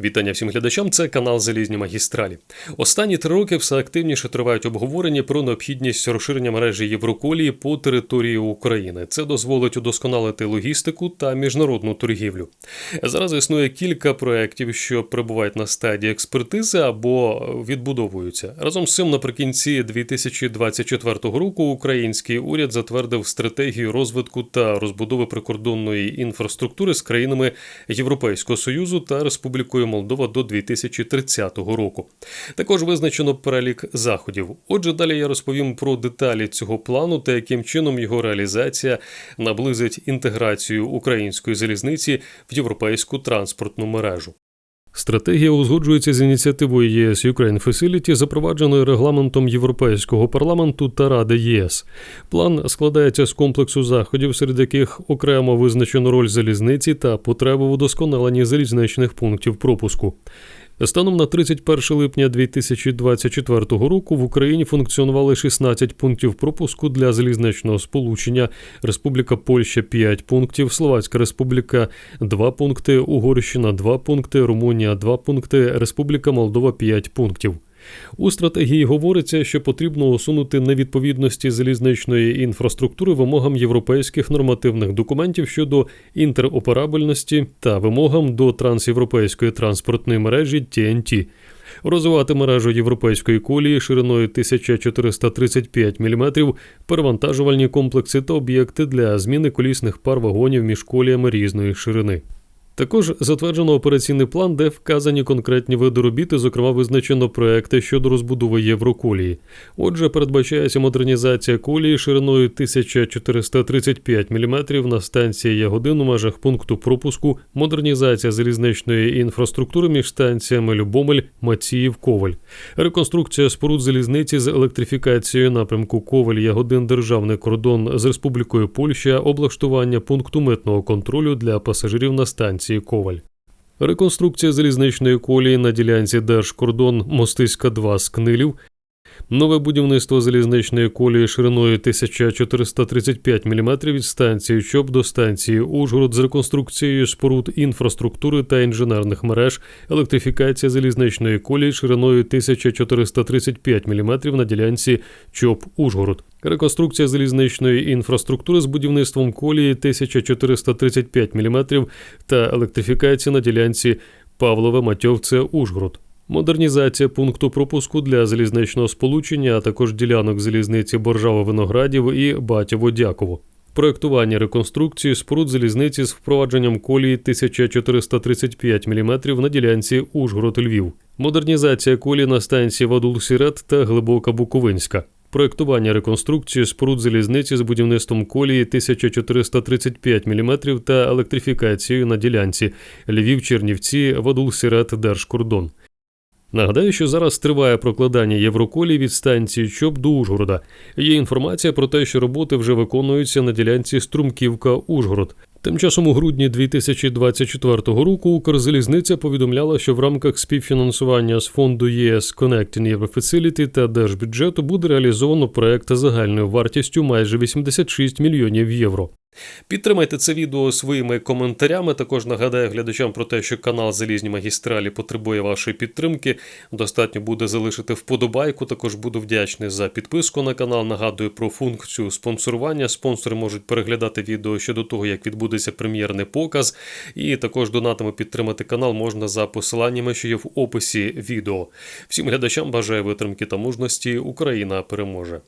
Вітання всім глядачам. Це канал Залізні магістралі. Останні три роки все активніше тривають обговорення про необхідність розширення мережі Євроколії по території України. Це дозволить удосконалити логістику та міжнародну торгівлю. Зараз існує кілька проєктів, що перебувають на стадії експертизи або відбудовуються. Разом з цим, наприкінці 2024 року, український уряд затвердив стратегію розвитку та розбудови прикордонної інфраструктури з країнами Європейського союзу та Республікою Молдова до 2030 року. Також визначено перелік заходів. Отже, далі я розповім про деталі цього плану та яким чином його реалізація наблизить інтеграцію української залізниці в європейську транспортну мережу. Стратегія узгоджується з ініціативою ЄС Ukraine Facility, запровадженою регламентом Європейського парламенту та Ради ЄС. План складається з комплексу заходів, серед яких окремо визначено роль залізниці та потребу в удосконаленні залізничних пунктів пропуску. Станом на 31 липня 2024 року в Україні функціонували 16 пунктів пропуску для залізничного сполучення. Республіка Польща 5 пунктів, Словацька Республіка 2 пункти, Угорщина 2 пункти, Румунія 2 пункти, Республіка Молдова 5 пунктів. У стратегії говориться, що потрібно усунути невідповідності залізничної інфраструктури вимогам європейських нормативних документів щодо інтероперабельності та вимогам до трансєвропейської транспортної мережі TNT. Розвивати мережу європейської колії шириною 1435 мм, перевантажувальні комплекси та об'єкти для зміни колісних пар вагонів між коліями різної ширини. Також затверджено операційний план, де вказані конкретні види робіт, зокрема визначено проекти щодо розбудови Євроколії. Отже, передбачається модернізація колії шириною 1435 мм на станції Ягодин у межах пункту пропуску, модернізація залізничної інфраструктури між станціями Любомель, Маціїв, Коваль, реконструкція споруд залізниці з електрифікацією напрямку Коваль Ягодин Державний кордон з Республікою Польща, облаштування пункту митного контролю для пасажирів на станції станції Коваль. Реконструкція залізничної колії на ділянці Держкордон Мостиська 2 з Книлів. Нове будівництво залізничної колії шириною 1435 мм від станції ЧОП до станції Ужгород з реконструкцією споруд інфраструктури та інженерних мереж, електрифікація залізничної колії шириною 1435 мм на ділянці ЧОП Ужгород. Реконструкція залізничної інфраструктури з будівництвом колії 1435 мм та електрифікація на ділянці Павлове Матьовце Ужгород. Модернізація пункту пропуску для залізничного сполучення, а також ділянок залізниці Боржаво-Виноградів і Батєво-Дяково. Проектування реконструкції споруд залізниці з впровадженням колії 1435 мм на ділянці Ужгород-Львів. Модернізація колії на станції Вадул-Сірет та Глибока Буковинська. Проектування реконструкції споруд залізниці з будівництвом колії 1435 мм та електрифікацією на ділянці Львів-Чернівці, Вадул-Сірет, Держкордон. Нагадаю, що зараз триває прокладання Євроколії від станції ЧОП до Ужгорода. Є інформація про те, що роботи вже виконуються на ділянці Струмківка-Ужгород. Тим часом у грудні 2024 року Укрзалізниця повідомляла, що в рамках співфінансування з фонду ЄС Connecting Euro Facility та держбюджету буде реалізовано проект загальною вартістю майже 86 мільйонів євро. Підтримайте це відео своїми коментарями. Також нагадаю глядачам про те, що канал Залізні магістралі потребує вашої підтримки. Достатньо буде залишити вподобайку. Також буду вдячний за підписку на канал. Нагадую про функцію спонсорування. Спонсори можуть переглядати відео ще до того, як відбудеться прем'єрний показ. І також донатами підтримати канал можна за посиланнями, що є в описі відео. Всім глядачам бажаю витримки та мужності. Україна переможе.